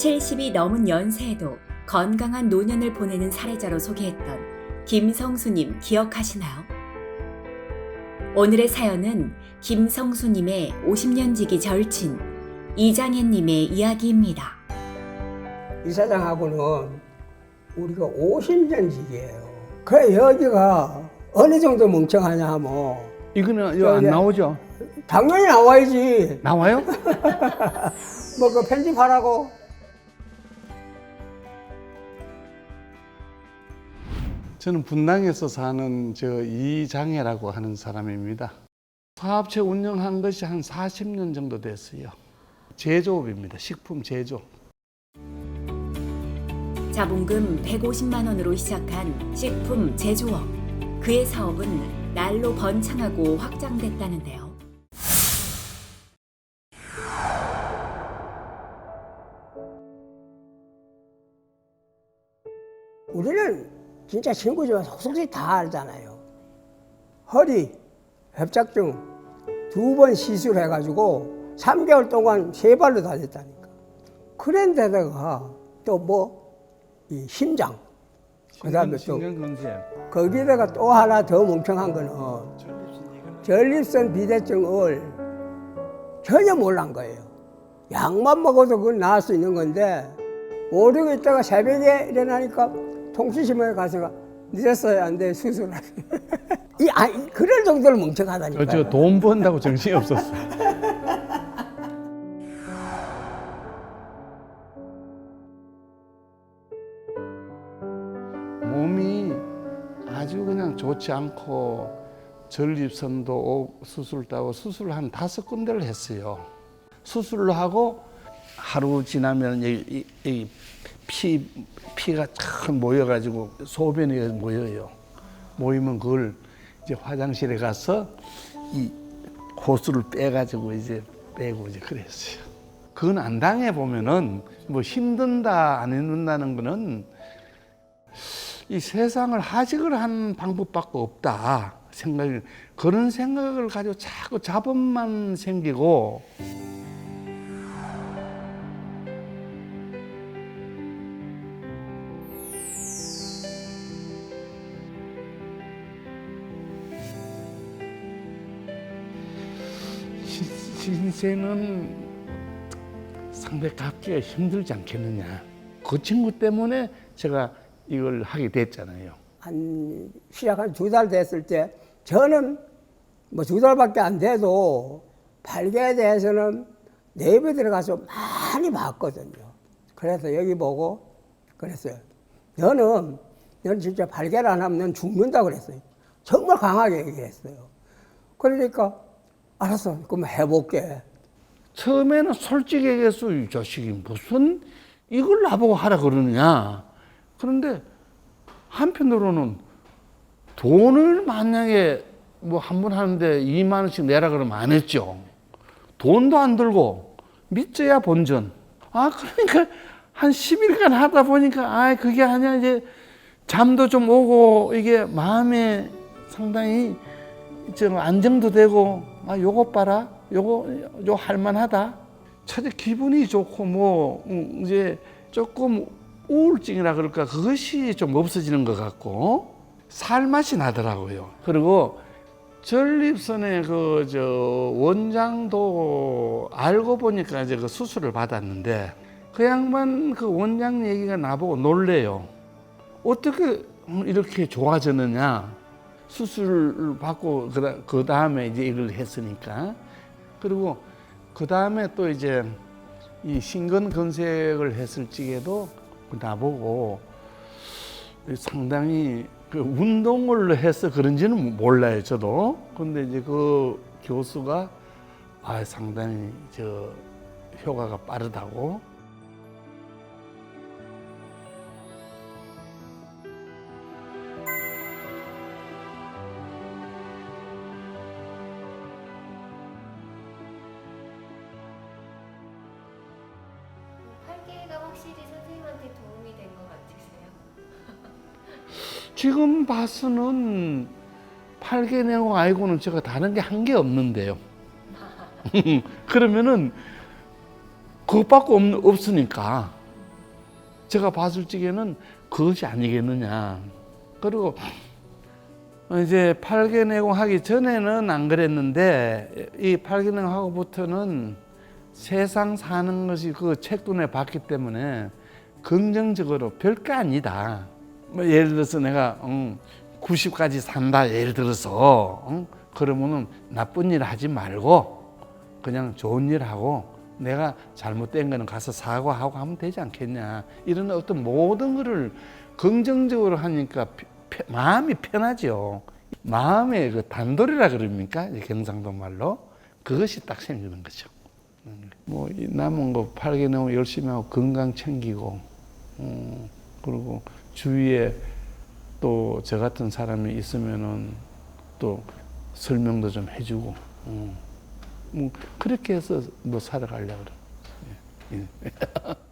60이 넘은 연세에도 건강한 노년을 보내는 사례자로 소개했던 김성수님 기억하시나요? 오늘의 사연은 김성수님의 50년 지기 절친 이장현님의 이야기입니다. 이사장하고는 우리가 50년 지기예요. 그래 여기가 어느 정도 멍청하냐 하면 이거는 이거 안 나오죠? 당연히 나와야지. 나와요? 뭐 그 편집하라고. 저는 분당에서 사는 저 이장혜라고 하는 사람입니다. 사업체 운영한 것이 한 40년 정도 됐어요. 제조업입니다. 식품 제조. 자본금 150만 원으로 시작한 식품 제조업. 그의 사업은 날로 번창하고 확장됐다는데요. 우리는 진짜 친구지만 속속히 다 알잖아요. 허리 협착증 두 번 시술해가지고 3개월 동안 세 발로 다녔다니까. 그런데다가 또 뭐 이 심장 그다음에 또. 거기다가 또 하나 더 멍청한 거는 전립선 비대증을 전혀 몰란 거예요. 약만 먹어도 그건 나을 수 있는 건데 모르고 있다가 새벽에 일어나니까 통수심에 가서 늦었어요 안 돼 수술하기. 이 아니 그럴 정도로 멍청하다니까. 저 돈 번다고 정신이 없었어. 몸이 아주 그냥 좋지 않고 전립선도 오- 수술 따고 수술 한 다섯 군데를 했어요. 수술을 하고 하루 지나면 여기, 이- 여기 피 피가 참 모여가지고 소변이 모여요. 모이면 그걸 이제 화장실에 가서 이 호수를 빼가지고 이제 빼고 이제 그랬어요. 그건 안 당해 보면은 뭐 힘든다 안 힘든다는 거는 이 세상을 하직을 하는 방법밖에 없다 생각이 그런 생각을 가지고 자꾸 자본만 생기고 신세는 상대 갚기가 힘들지 않겠느냐. 그 친구 때문에 제가 이걸 하게 됐잖아요. 한 시작 한 두 달 됐을 때 저는 뭐 두 달밖에 안 돼도 발개에 대해서는 네이버 들어가서 많이 봤거든요. 그래서 여기 보고 그랬어요. 너는 너는 진짜 발개를 안 하면 넌 죽는다 그랬어요. 정말 강하게 얘기했어요. 그러니까 알았어. 그럼 해볼게. 처음에는 솔직히 얘기해서 이 자식이 무슨 이걸 나보고 하라 그러느냐. 그런데 한편으로는 돈을 만약에 뭐 한 번 하는데 2만 원씩 내라 그러면 안 했죠. 돈도 안 들고 믿져야 본전. 아 그러니까 한 10일간 하다 보니까 아 그게 아니야 이제 잠도 좀 오고 이게 마음에 상당히 좀 안정도 되고 아 요거 봐라. 요거 요 할만하다. 첫째 기분이 좋고 뭐 음, 이제 조금 우울증이라 그럴까 그것이 좀 없어지는 것 같고 살맛이 나더라고요. 그리고 전립선의 그 저 원장도 알고 보니까 이제 그 수술을 받았는데 그 양반 그 원장 얘기가 나보고 놀래요. 어떻게 이렇게 좋아졌느냐 수술을 받고 그다- 그 다음에 이제 이걸 했으니까. 그리고 그 다음에 또 이제 이 신근 건색을 했을 적에도 나보고 상당히 그 운동을 해서 그런지는 몰라요 저도. 근데 이제 그 교수가 아 상당히 저 효과가 빠르다고 팔개가 확실히 선생님한테 도움이 된 것 같으세요? 지금 봐서는 팔개 내고 알고는 제가 다른 게 한 게 없는데요. 그러면은 그것밖에 없, 없으니까 제가 봤을 적에는 그것이 아니겠느냐. 그리고 이제 8개 내공 하기 전에는 안 그랬는데 이 8개 내공 하고부터는 세상 사는 것이 그 책눈에 봤기 때문에 긍정적으로 별거 아니다. 뭐 예를 들어서 내가 음, 90까지 산다 예를 들어서 음, 그러면은 나쁜 일 하지 말고 그냥 좋은 일 하고 내가 잘못된 거는 가서 사과하고 하면 되지 않겠냐. 이런 어떤 모든 거를 긍정적으로 하니까 피- 피- 마음이 편하죠 마음의 그 단돌이라 그럽니까? 경상도 말로? 그것이 딱 생기는 거죠. 음, 뭐이 남은 거 팔게 너무 열심히 하고 건강 챙기고 음, 그리고 주위에 또 저 같은 사람이 있으면은 또 설명도 좀 해주고 음. 뭐 그렇게 해서 뭐 살아가려고 그래. 예. 예.